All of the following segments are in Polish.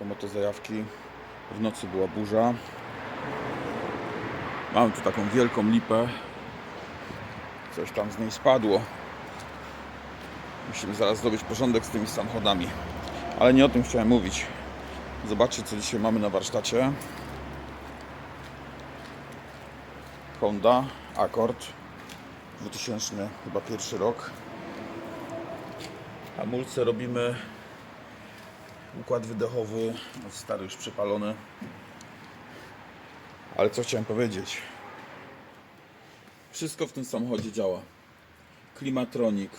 to motozajawki. W nocy była burza. Mamy tu taką wielką lipę. Coś tam z niej spadło. Musimy zaraz zrobić porządek z tymi samochodami. Ale nie o tym chciałem mówić. Zobaczcie, co dzisiaj mamy na warsztacie. Honda Accord 2000 chyba pierwszy rok. Hamulce robimy układ wydechowy stary już przepalony. Ale co chciałem powiedzieć? Wszystko w tym samochodzie działa. Klimatronik,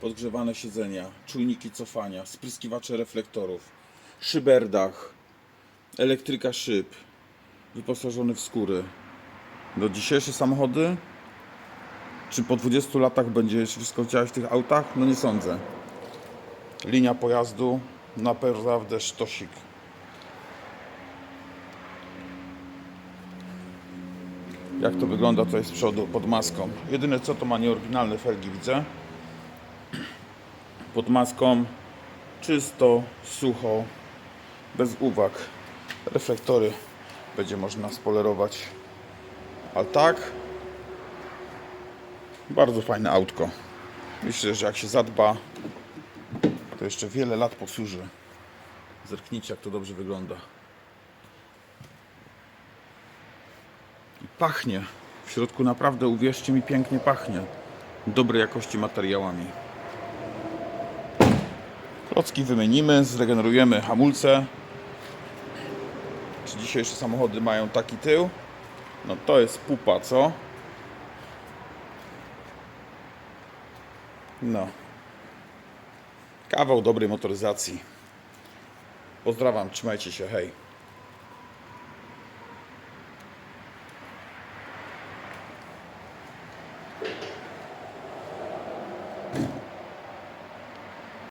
podgrzewane siedzenia, czujniki cofania, spryskiwacze reflektorów, szyberdach, elektryka szyb, wyposażony w skóry. Do dzisiejsze samochody? Czy po 20 latach będzie jeszcze wszystko działać w tych autach? No nie sądzę. Linia pojazdu naprawdę sztosik. Jak to wygląda tutaj z przodu pod maską? Jedyne co to ma nieoryginalne felgi widzę. Pod maską czysto, sucho, bez uwag. Reflektory będzie można spolerować. Ale tak bardzo fajne autko. Myślę, że jak się zadba, to jeszcze wiele lat posłuży. Zerknijcie, jak to dobrze wygląda. I pachnie. W środku naprawdę, uwierzcie mi, pięknie pachnie. Dobrej jakości materiałami. Klocki wymienimy, zregenerujemy hamulce. Czy dzisiejsze samochody mają taki tył? No to jest pupa, co? No. Kawał dobrej motoryzacji. Pozdrawiam, trzymajcie się, hej.